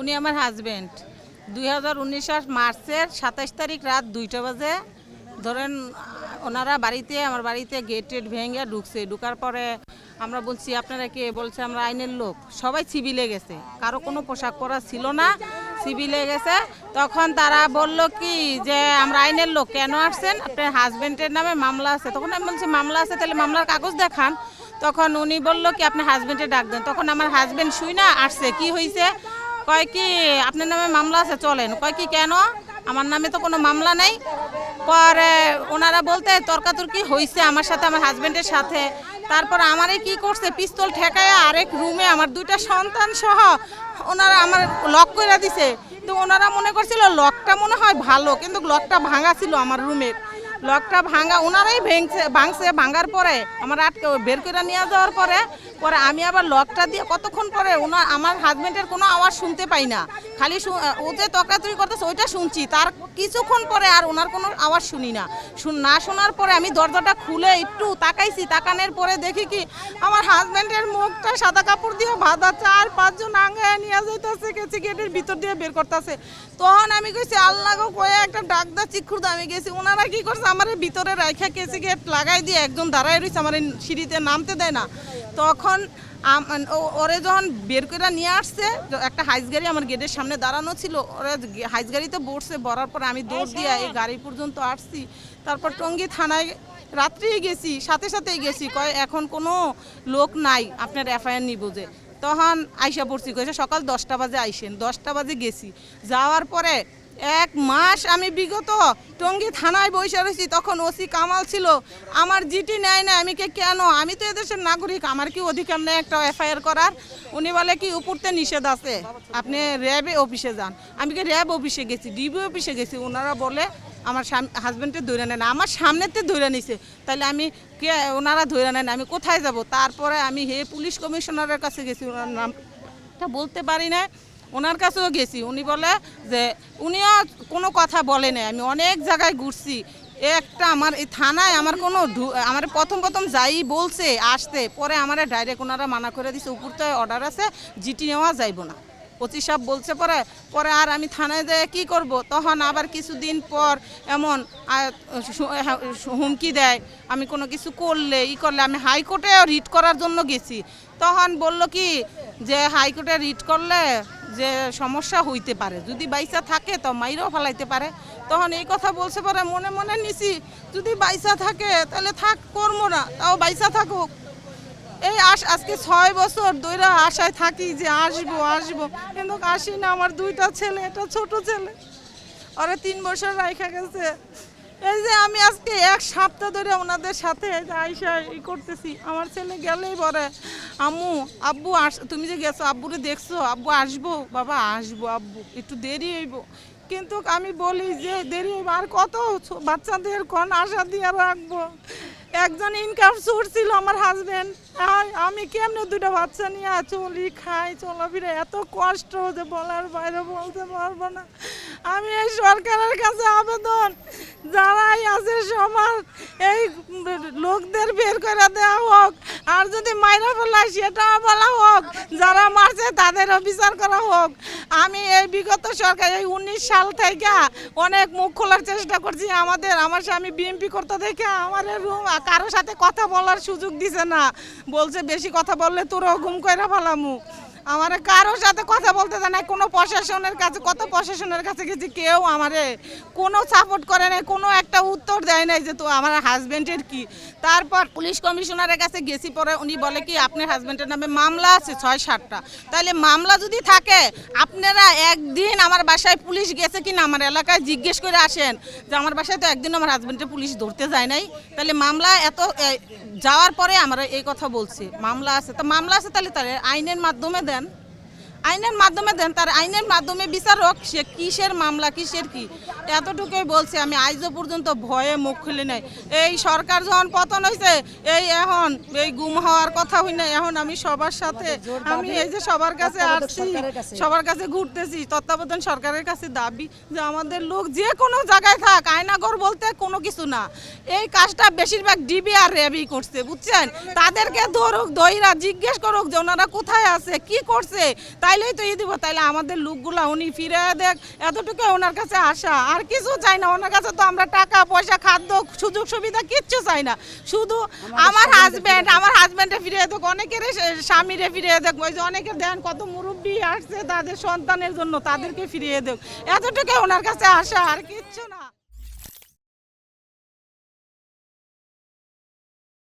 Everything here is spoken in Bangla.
উনি আমার হাজবেন্ড দুই হাজার উনিশ মার্চের সাতাশ তারিখ রাত দুইটা বাজে। ধরেন, ওনারা বাড়িতে, আমার বাড়িতে গেট টেট ভেঙে ঢুকছে। ঢুকার পরে আমরা বলছি, আপনারা কে? বলছে, আমরা আইনের লোক। সবাই সিভিলে গেছে। কারও কোনো পোশাক পরা ছিল না সিভিলে গেছে। তখন তারা বলল কি, যে আমরা আইনের লোক, কেন আসছেন? আপনার হাজব্যান্ডের নামে মামলা আছে। তখন আমি বলছি, মামলা আছে, তাহলে মামলার কাগজ দেখান। তখন উনি বলল কি আপনার হাজব্যান্ডে ডাক দেন। তখন আমার হাজব্যান্ড শুই না, আসছে। কি হয়েছে কয় কি, আপনার নামে মামলা আছে, চলেন। কয় কি, কেন? আমার নামে তো কোনো মামলা নেই। পরে ওনারা বলতে, তর্কাতর্কি হয়েছে আমার সাথে, আমার হাজব্যান্ডের সাথে। তারপর আমারে কি করছে? পিস্তল ঠেকায় আরেক রুমে আমার দুইটা সন্তান সহ ওনারা আমার লক করে দিছে। তো ওনারা মনে করছিল লকটা মনে হয় ভালো, কিন্তু লকটা ভাঙা ছিল আমার রুমের লকটা ভাঙা, ওনারাই ভেঙছে, ভাঙছে, ভাঙার পরে আমার আটকে বের করে নিয়ে যাওয়ার পরে পরে আমি আবার লকটা দিয়ে কতক্ষণ পরে ওনার, আমার হাজব্যান্ডের কোনো আওয়াজ শুনতে পাই না। খালি ও যে তকাতুরি করতেছে, ওইটা শুনছি। তার কিছুক্ষণ পরে আর ওনার কোনো আওয়াজ শুনি না। না শোনার পরে আমি দরজাটা খুলে একটু তাকাইছি। তাকানোর পরে দেখি কি, আমার হাজব্যান্ডের মুখটা সাদা কাপড় দিয়ে বাঁধা। চার পাঁচজন আঙ্গায় নিয়ে যাইতেছে, গেছি গেটের ভিতর দিয়ে বের করতেছে। তখন আমি কইছি, আল্লাহ কয়ে একটা ডাক দা চিক্ষুর আমি গেছি, ওনারা কি করছে? আমার ভিতরে রাইখা কেসি গেট লাগাই দিয়ে একজন দাঁড়ায় রয়েছে আমার সিঁড়িতে নামতে দেয় না। তখন ওরে যখন বের করে নিয়ে আসছে একটা হাইস গাড়ি আমার গেটের সামনে দাঁড়ানো ছিল। ওরা হাইস গাড়িতে বসছে বরার পর আমি দৌড় দিয়ে এই গাড়ি পর্যন্ত আসছি। তারপর টঙ্গী থানায় রাত্রেই গেছি সাথে সাথেই গেছি কয় এখন কোনো লোক নাই আপনার এফআইআর নিব যে। তখন আইসা পড়ছি কয়েছে সকাল দশটা বাজে আইসেন। দশটা বাজে গেছি। যাওয়ার পরে এক মাস আমি বিগত টঙ্গী থানায় বসে রয়েছি, তখন ওসি কামাল ছিল। আমার জিটি নেয় না, আমি কে কেন? আমি তো এদেশের নাগরিক, আমার কি অধিকার নেই একটা এফআইআর করার? উনি বলে কি, উপরতে নিষেধ আছে। আপনি র্যাবে অফিসে যান। আমি কি র্যাব অফিসে গেছি, ডিবি অফিসে গেছি ওনারা বলে আমার হাজব্যান্ডকে ধরে নেন। আমার সামনেতে ধরে নিছে। তাহলে আমি কে ওনারা ধরে নেন, আমি কোথায় যাব? তারপরে আমি হে পুলিশ কমিশনারের কাছে গেছি ওনার নামটা বলতে পারি না। ওনার কাছেও গেছি। উনি বলে যে, উনিও কোনো কথা বলে নাই। আমি অনেক জায়গায় ঘুরছি। একটা আমার এই থানায় আমার কোনো আমার প্রথম প্রথম যাই বলছে, আসতে, পরে আমার ডাইরেক্ট ওনারা মানা করে দিছে উপরতে অর্ডার আছে জিটি নেওয়া যাইব না। পঁচিশ সাহেব বলছে পরে পরে আর আমি থানায় যেয়ে কী করব? তখন আবার কিছুদিন পর এমন হুমকি দেয়, আমি কোনো কিছু করলে, ই করলে আমি হাইকোর্টে রিট করার জন্য গেছি। তখন বলল কি, যে হাইকোর্টে রিট করলে যে সমস্যা হইতে পারে। যদি বাইসা থাকে তো মাইরেও ফেলাইতে পারে। তখন এই কথা বলছে পরে মনে মনে নিছি, যদি বাইসা থাকে তাহলে থাক, করব না, তাও বাইসা থাকুক। এই আস, আজকে ছয় বছর দইরা আশায় থাকি যে আসব আসব। কিন্তু আসি না, আমার দুইটা ছেলে এটা ছোট ছেলে। ওরা তিন বছর রাইখা গেছে। এই যে আমি আজকে এক সপ্তাহ ধরে ওনাদের সাথে আইসা ই করতেছি। আমার ছেলে গেলেই বলে আম্মু, আব্বু আস, তুমি যে গেছো, আব্বুরে দেখছ, আব্বু আসব? বাবা, আসব, আব্বু, একটু দেরি হইব। কিন্তু আমি বলি যে দেরি হইব, আর কত বাচ্চাদের কোন আশা দিয়ে রাখব? একজন ইনকাম সোর্স ছিল আমার হাজবেন্ড আমি কেমনে দুটো বাচ্চা নিয়ে চলি, খাই চলাফিরে এত কষ্ট যে বলার বাইরে বলতে পারব না। আমি এই সরকারের কাছে আবেদন। যারাই আছে সবার, এই লোকদের বের করে দেওয়া হোক। আর যদি মাইরা ফেলায় সেটা বলা হোক, যারা মারছে তাদের বিচার করা হোক। আমি এই বিগত সরকার, এই উনিশ সাল থেকে অনেক মুখ খোলার চেষ্টা করছি আমাদের। আমার স্বামী বিএমপি করতে দেখে আমার রুম কারোর সাথে কথা বলার সুযোগ দিছে না। বলছে, বেশি কথা বললে তোরও ঘুম করে ফেলামু। আমার কারোর সাথে কথা বলতে দেয় না কোনো প্রশাসনের কাছে, কত প্রশাসনের কাছে গেছি, কেউ আমারে কোনো সাপোর্ট করে নাই, কোনো একটা উত্তর দেয় নাই যে তো আমার হাজব্যান্ডের কি। তারপর পুলিশ কমিশনারের কাছে গেছি পরে উনি বলে কি, আপনার হাজবেন্ডের নামে মামলা আছে ছয়, সাতটা। তাহলে মামলা যদি থাকে, আপনারা একদিন আমার বাসায় পুলিশ গেছে কি না আমার এলাকায় জিজ্ঞেস করে আসেন যে আমার বাসায় তো একদিন আমার হাজবেন্ডের পুলিশ ধরতে যায় নাই। তাহলে মামলা এত যাওয়ার পরে আমরা এই কথা বলছি, মামলা আছে। তো মামলা আছে তাহলে তাহলে আইনের মাধ্যমে দেন আইনের মাধ্যমে দেন তার আইনের মাধ্যমে বিচারক সে কিসের মামলা কিসের কি? এতটুকুই বলছে আমি আজও পর্যন্ত ভয়ে মুখ খুলে নাই। এই সরকার যখন পতন হয়েছে এই এখন এই গুম হওয়ার কথা হই না এখন আমি সবার সাথে আমি এই যে সবার কাছে আসছি সবার কাছে ঘুরতেছি তত্ত্বাবধান সরকারের কাছে দাবি যে আমাদের লোক যে কোনো জায়গায় থাক আয়নাগর বলতে কোনো কিছু না। এই কাজটা বেশিরভাগ ডিবি আর র্যাবই করছে বুঝছেন? তাদেরকে ধরুক দইরা জিজ্ঞেস করুক যে ওনারা কোথায় আছে কি করছে তাই তাইলেই তো ই দিব তাইলে আমাদের লোকগুলা উনি ফিরে দেখ এতটুকু ওনার কাছে আসা আর কিছু চাই না ওনার কাছে তো আমরা টাকা পয়সা খাদ্য সুযোগ সুবিধা কিচ্ছু চাই না। শুধু আমার হাজব্যান্ড আমার হাজব্যান্ডে ফিরে দেখ অনেকের স্বামীরে ফিরিয়ে দেখ ওই যে অনেকের দেন কত মুরব্বী আসছে তাদের সন্তানের জন্য তাদেরকে ফিরিয়ে দেখ এতটুকু ওনার কাছে আসা আর কি